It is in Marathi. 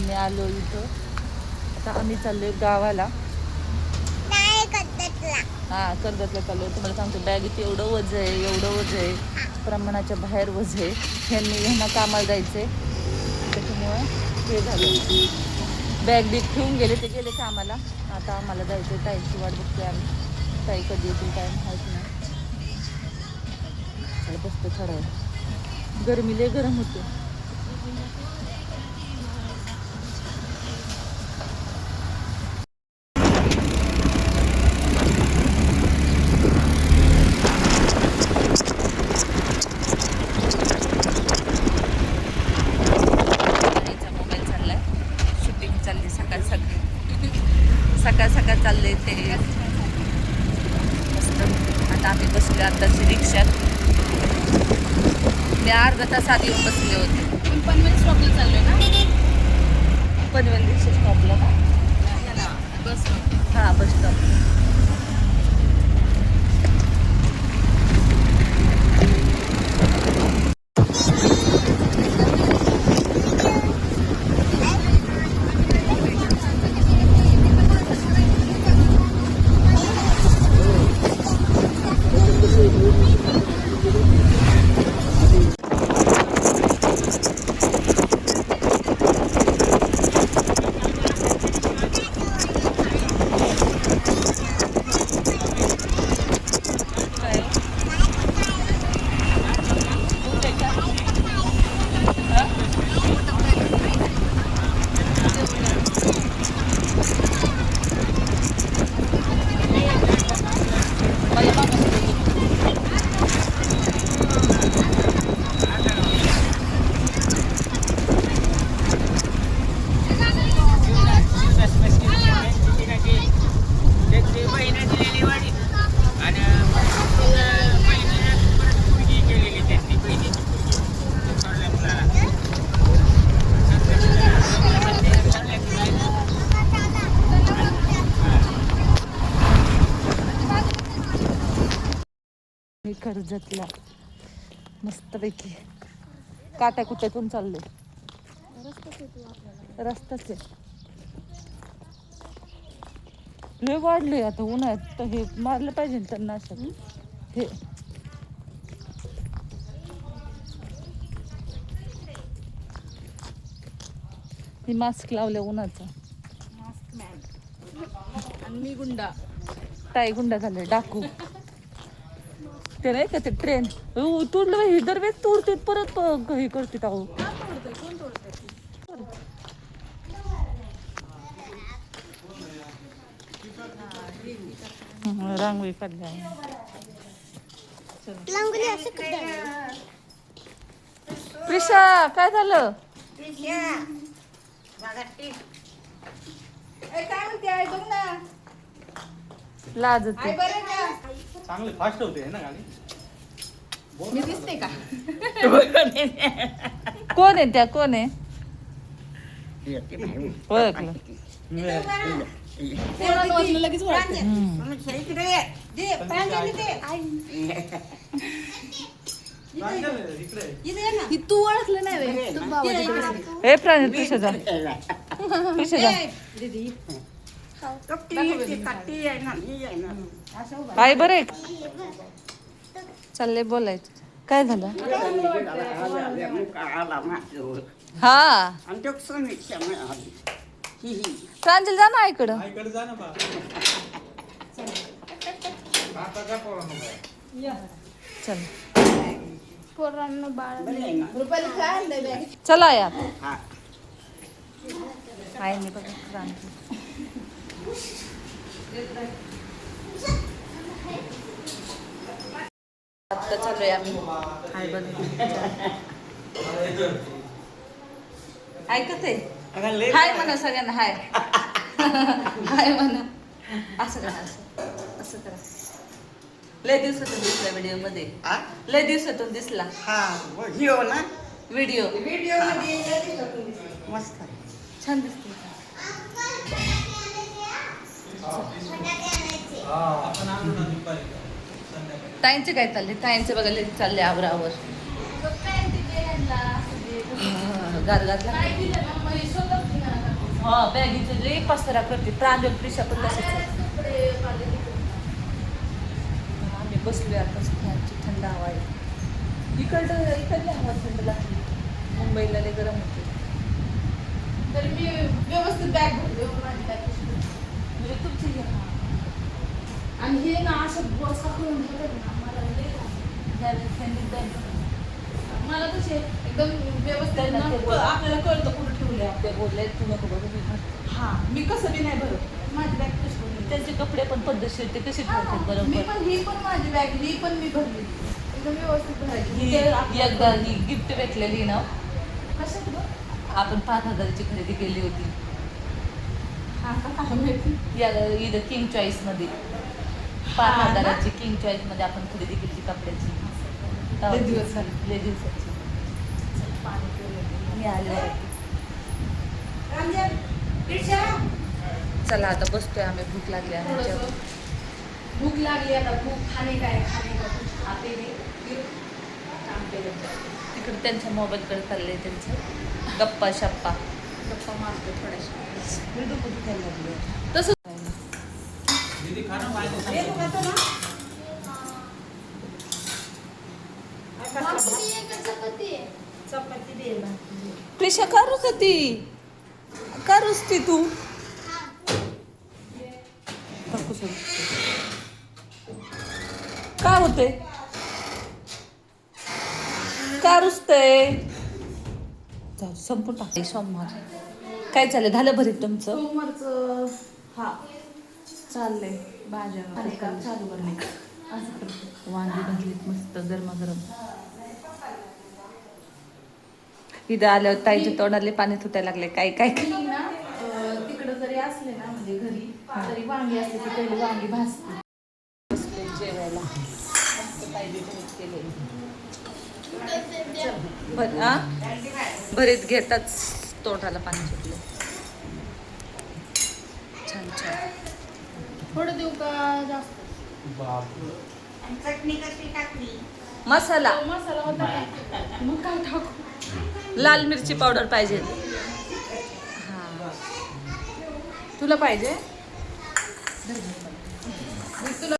आम्ही आलो इथं. आता आम्ही चाललोय गावाला. हा कर्जतला चाललोय. तुम्हाला सांगतो बॅगेत एवढं वज आहे एवढं वज आहे. प्रमाणाच्या बाहेर वज आहे. ह्यांनी ह्यांना कामाला जायचंय. त्याच्यामुळं हे झालं. बॅग बिग ठेवून गेले ते गेले कामाला. आता आम्हाला जायचं ताईची वाट बघतोय आम्ही. ताई कधी येतील काय माहीत नाही. बसतो थोडा वेळ. गरमी लय गरम होते ताईचा मोबाईल चाललाय शूटिंग चालली सकाळ सकाळ सकाळ सकाळ चाललंय ते मस्त आता बसलो आताची रिक्षात. मी अर्धा तास आधी येऊन बसले होते. पनवेल स्टॉपला चाललोय ना? पनवेल रिक्षा स्टॉपला का? बस हां बस स्टॉप कर्जतला मस्तपैकी. काट्या कुट्यातून चाललोय रस्ताच आहे लय वाढले आता उन्हाळ्यात. तर हे मारलं पाहिजे ना त्यांना असं. हे. हे मास्क लावल्या उन्हाचं. आणि मी गुंडा. ताई गुंडा झाले. डाकू. ते नाही का ते ट्रेन तुडलं हे दरवेळेस तुडते परत हे करते अहो. तोडतंय हं, रांगोळी काढली आहे. असं प्रिशा काय झालं? काय म्हणते आई बघ ना. लाज आई बरं का? चांगले फास्ट होते है ना गाडी मी दिसते का? कोण आहे त्या? कोण आहे? ओळखलं. वाजलं लगेच ओळखते हं. इकडे ही तू ओळखलं नाही तू जा प्रिशा जा आई बरं आहे. चाललंय बोलायचं. काय झालं? हा. प्रांजल जा ना आईकडं. आईकडे जा ना बा आता का पोरांनो काय? चल पोरांना बाळ काय बॅग चला यार आईने बघा आता चालू आहे आम्ही. हाय बघ. ऐकत आहे? हाय म्हणा सगळ्यांना हाय. हाय म्हणा. असं करा असं. असं करा. लय दिवसातून दिसला व्हिडिओमध्ये लय दिवसातून दिसला. ना? व्हिडिओ. व्हिडिओ मस्त. छान दिसते आपण आणू ना दुपारी संध्याकाळी ताईंचे काय चालले? ताईंचे बघायला चालले आवरावर. गार गारला काय दिलं ना हा बॅगीचे लई पसरा करते. प्रांजल प्रिशा पण तसेच आहे. कपडे पाले तिकडे. आम्ही बसलोय आता फॅनची थंड हवा आहे. इकडं इकडली हवा थंड लागते मुंबईला लई गरम होते. तर मी व्यवस्थित बॅग भरली माझी बॅग म्हणजे तुमची हे हा. आणि हे ना असं बस करून ना मला लय. मला एकदम व्यवस्थित. आपल्याला कळतं कुठं ठेवले ते बोलले तू नको बघू मी. हा मी कसं बी नाही भरत माझी बॅग कशी त्यांचे कपडे पण पद्धतशीर ते कसे ठेवतात मी बरोबर पण ही पण माझी बॅग ही पण मी भरली एकदम व्यवस्थित भरायची एकदा ही गिफ्ट भेटलेली ना कशात? आपण पाच हजाराची खरेदी केली होती या इथं किंग चॉईसमध्ये. पाच हा ना? हजाराची किंग चॉईसमध्ये आपण खरेदी केली कपड्याची. लय दिवस झाले. लय दिवसाची. मी आले. चला आता बसतोय आम्ही. भूक लागली आहे थोडंसं भूक लागली आता. भूक खाणे काय? खाणे का? कुछ खाते नाही फिर काम केलं. तिकडे त्यांच्या मोबाईलकडे चाललंय त्यांचं. गप्पा शप्पा मारतो थोड्याशा. लागले? तसं. प्रिशा का रुसती का रुसती तू सोड. काय होते का दे, संपून टाकते सोमवार. काय चाललंय? झालं भरीत तुमचं? सोमवारचं हा. चाललंय. भाज्या काम चालू करणे असं करते. वांगी भाजलीत मस्त गरमागरम. इथं आल्यावर ताईच्या तोंडाले पाणी सुटायला लागले. काय काय? काय मी ना अं, तिकडं जरी असले ना म्हणजे घरी तरी वांगी असते ती. पहिली वांगी भाजते. जेवायला. मस्त ताई भरीत केले भर आ? भरीत घेताच तोंडाला पाणी सुटलं. छान छान. थोडं देऊ का जास्त? आणि चटणी कशी टाकली? मसाला. तो मसाला होता. का? मग काय टाकू? लाल मिरची पावडर पाहिजे. हा. तुला पाहिजे? मी तुला